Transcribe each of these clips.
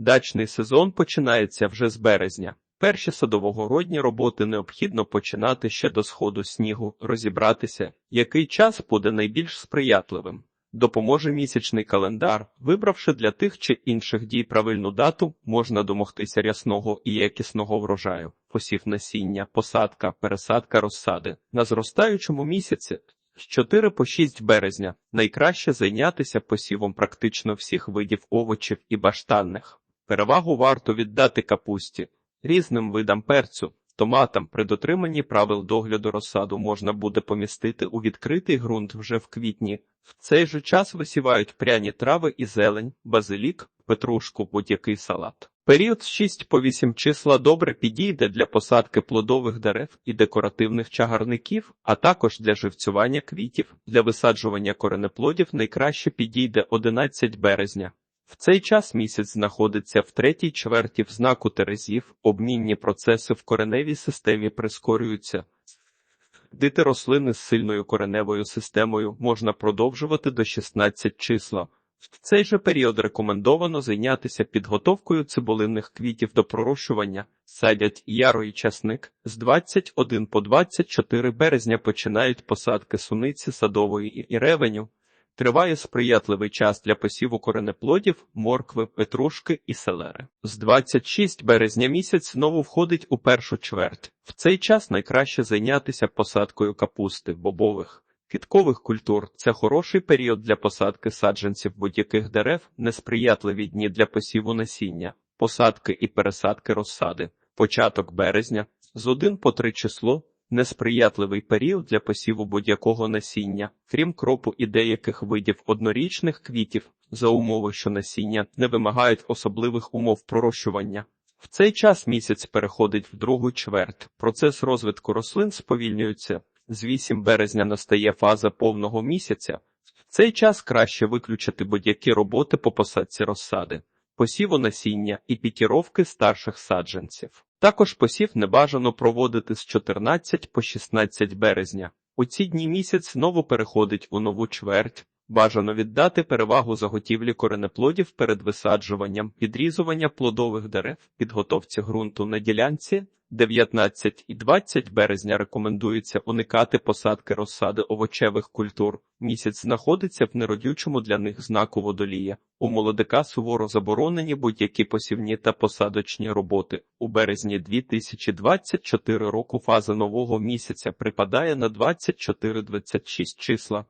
Дачний сезон починається вже з березня. Перші садовогородні роботи необхідно починати ще до сходу снігу, розібратися, який час буде найбільш сприятливим. Допоможе місячний календар, вибравши для тих чи інших дій правильну дату, можна домогтися рясного і якісного врожаю, посів насіння, посадка, пересадка розсади. На зростаючому місяці з 4 по 6 березня найкраще зайнятися посівом практично всіх видів овочів і баштанних. Перевагу варто віддати капусті, різним видам перцю, томатам при дотриманні правил догляду розсаду можна буде помістити у відкритий ґрунт вже в квітні. В цей же час висівають пряні трави і зелень, базилік, петрушку, будь-який салат. Період з 6 по 8 числа добре підійде для посадки плодових дерев і декоративних чагарників, а також для живцювання квітів. Для висаджування коренеплодів найкраще підійде 11 березня. В цей час місяць знаходиться в третій чверті в знаку Терезів, обмінні процеси в кореневій системі прискорюються. Дити рослини з сильною кореневою системою можна продовжувати до 16 числа. В цей же період рекомендовано зайнятися підготовкою цибулинних квітів до пророщування, садять яро і часник. З 21 по 24 березня починають посадки суниці садової і ревеню. Триває сприятливий час для посіву коренеплодів, моркви, петрушки і селери. З 26 березня місяць знову входить у першу чверть. В цей час найкраще зайнятися посадкою капусти, бобових, квіткових культур. Це хороший період для посадки саджанців будь-яких дерев, несприятливі дні для посіву насіння, посадки і пересадки розсади. Початок березня з 1 по 3 число несприятливий період для посіву будь-якого насіння, крім кропу і деяких видів однорічних квітів, за умови, що насіння не вимагають особливих умов пророщування. В цей час місяць переходить в другу чверть. Процес розвитку рослин сповільнюється. З 8 березня настає фаза повного місяця. В цей час краще виключити будь-які роботи по посадці розсади, посіву насіння і пікіровки старших саджанців. Також посів небажано проводити з 14 по 16 березня. У ці дні місяць знову переходить у нову чверть. Бажано віддати перевагу заготівлі коренеплодів перед висаджуванням, підрізування плодових дерев, підготовці ґрунту на ділянці. 19 і 20 березня рекомендується уникати посадки розсади овочевих культур. Місяць знаходиться в неродючому для них знаку водолія. У молодика суворо заборонені будь-які посівні та посадочні роботи. У березні 2024 року фаза нового місяця припадає на 24-26 числа.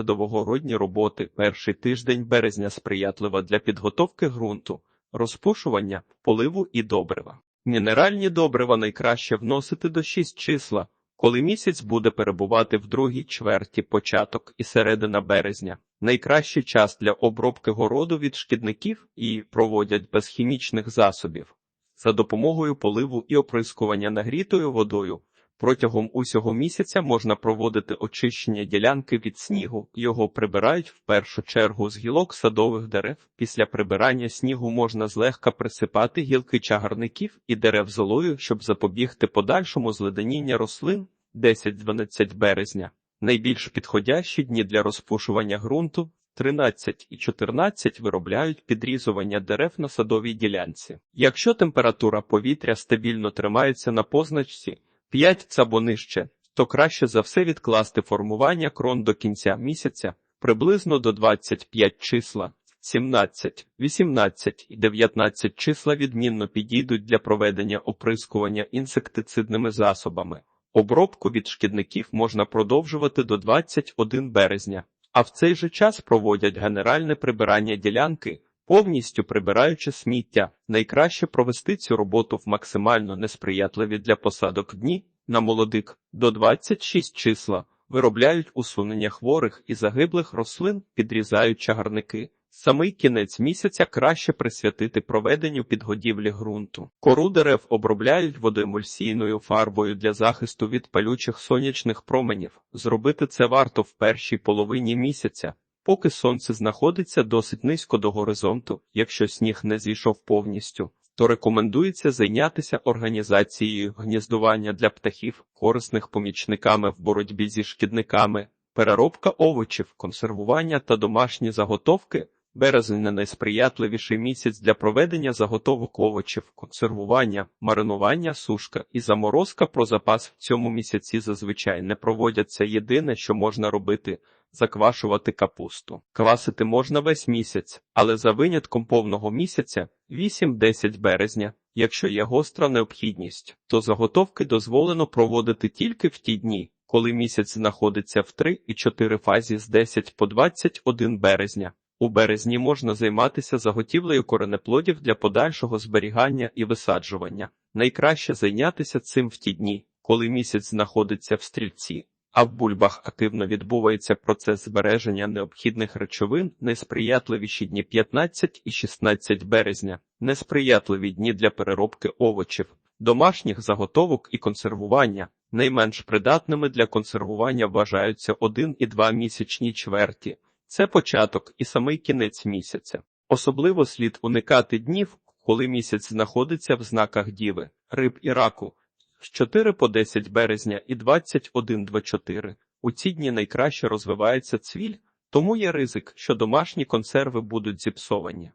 Садовогородні роботи перший тиждень березня сприятлива для підготовки ґрунту, розпушування, поливу і добрива. Мінеральні добрива найкраще вносити до 6 числа, коли місяць буде перебувати в другій чверті початок і середина березня. Найкращий час для обробки городу від шкідників і проводять без хімічних засобів за допомогою поливу і оприскування нагрітою водою. Протягом усього місяця можна проводити очищення ділянки від снігу. Його прибирають в першу чергу з гілок садових дерев. Після прибирання снігу можна злегка присипати гілки чагарників і дерев золою, щоб запобігти подальшому зледеніння рослин 10-12 березня. Найбільш підходящі дні для розпушування ґрунту 13 і 14 виробляють підрізування дерев на садовій ділянці. Якщо температура повітря стабільно тримається на позначці 5 або нижче, то краще за все відкласти формування крон до кінця місяця приблизно до 25 числа. 17, 18 і 19 числа відмінно підійдуть для проведення оприскування інсектицидними засобами. Обробку від шкідників можна продовжувати до 21 березня, а в цей же час проводять генеральне прибирання ділянки, повністю прибираючи сміття. Найкраще провести цю роботу в максимально несприятливі для посадок дні на молодик до 26 числа. Виробляють усунення хворих і загиблих рослин, підрізають чагарники. Самий кінець місяця краще присвятити проведенню підгодівлі ґрунту. Кору дерев обробляють водоемульсійною фарбою для захисту від палючих сонячних променів. Зробити це варто в першій половині місяця, поки сонце знаходиться досить низько до горизонту, якщо сніг не зійшов повністю. То рекомендується зайнятися організацією гніздування для птахів, корисних помічниками в боротьбі зі шкідниками, переробка овочів, консервування та домашні заготовки Березень не найсприятливіший місяць для проведення заготовок овочів, консервування, маринування, сушка і заморозка про запас в цьому місяці зазвичай не проводяться. Єдине, що можна робити заквашувати капусту. Квасити можна весь місяць, але за винятком повного місяця 8-10 березня. Якщо є гостра необхідність, то заготовки дозволено проводити тільки в ті дні, коли місяць знаходиться в 3 і 4 фазі з 10 по 21 березня. У березні можна займатися заготівлею коренеплодів для подальшого зберігання і висаджування. Найкраще зайнятися цим в ті дні, коли місяць знаходиться в стрільці, а в бульбах активно відбувається процес збереження необхідних речовин, несприятливіші дні 15 і 16 березня, несприятливі дні для переробки овочів, домашніх заготовок і консервування. Найменш придатними для консервування вважаються 1 і 2 місячні чверті. Це початок і самий кінець місяця. Особливо слід уникати днів, коли місяць знаходиться в знаках Діви, риб і раку з 4 по 10 березня і 21-24. У ці дні найкраще розвивається цвіль, тому є ризик, що домашні консерви будуть зіпсовані.